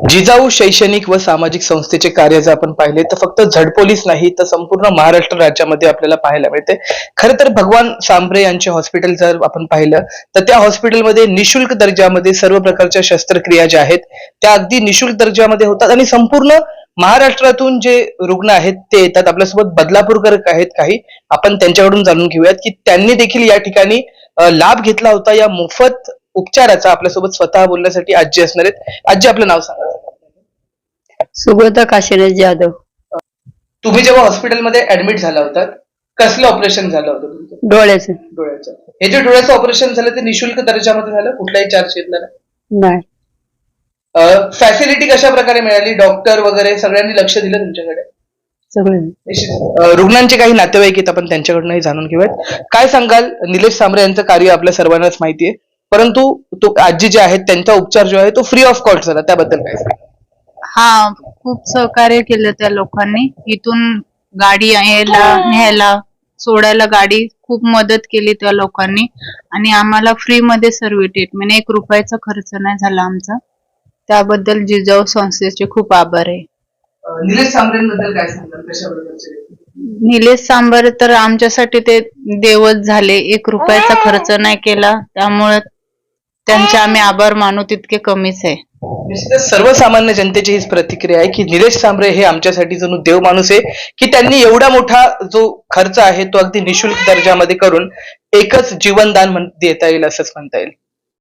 जिजाऊ शैक्षणिक व सामाजिक संस्थेचे कार्य जर आपण पाहिले तर फक्त झडपोलीस नाही तर संपूर्ण महाराष्ट्र राज्यामध्ये आपल्याला पाहायला मिळते. खरं तर भगवान सांबरे यांचे हॉस्पिटल जर आपण पाहिलं तर त्या हॉस्पिटलमध्ये निशुल्क दर्जामध्ये सर्व प्रकारच्या शस्त्रक्रिया ज्या आहेत त्या अगदी निशुल्क दर्जामध्ये होतात आणि संपूर्ण महाराष्ट्रातून जे रुग्ण आहेत ते येतात. आपल्यासोबत बदलापूरकर आहेत काही. आपण त्यांच्याकडून जाणून घेऊयात की त्यांनी देखील या ठिकाणी लाभ घेतला होता. या मोफत उपचाराचा आपल्यासोबत स्वतः बोलण्यासाठी आजी असणार आहेत. आजी आपलं नाव सांगा. सुगोता काशीनाथ जाधव. तुम्ही जेव्हा हॉस्पिटलमध्ये ऍडमिट झाला होता कसलं ऑपरेशन झालं होतं तुमचं? डोळ्याचं. डोळ्याचं. हे जे डोळ्याचं ऑपरेशन झालं ते निशुल्क दर्जामध्ये झालं? कुठलाही चार्ज घेतला नाही? फॅसिलिटी कशा प्रकारे मिळाली? डॉक्टर वगैरे सगळ्यांनी लक्ष दिलं तुमच्याकडे? सगळे. रुग्णांचे काही नातेवाईक आहेत आपण त्यांच्याकडूनही जाणून घेऊयात. काय सांगाल? निलेश सांबरे यांचं कार्य आपल्या सर्वांनाच माहिती आहे. परंतु तो आजी जे आहेत त्यांचा उपचार जो आहे तो फ्री ऑफ कॉस्ट झाला. त्याबद्दल काय सांगाल? हा खूप सहकार्य केलं त्या लोकांनी. इथून गाडी यायला न्यायला सोडायला गाडी खूप मदत केली त्या लोकांनी. आणि आम्हाला फ्री मध्ये सर्व ट्रीटमेंट एक रुपयाचा खर्च नाही झाला आमचा. त्याबद्दल जिजाऊ संस्थेचे खूप आभार आहे. अ, निलेश सांबरेंबद्दल काय सांगाल? निलेश सांबर तर आमच्यासाठी ते देवच झाले. एक रुपयाचा खर्च नाही केला. त्यामुळे त्यांचे आम्ही आभार मानू तितके कमीच आहे. निश्चितच सर्वसामान्य जनतेची हीच प्रतिक्रिया आहे की निलेश सांबरे हे आमच्यासाठी जणू देव माणूस आहे की त्यांनी एवढा मोठा जो खर्च आहे तो अगदी निशुल्क दर्जामध्ये करून एकच जीवनदान म्हण- देता येईल असंच म्हणता येईल.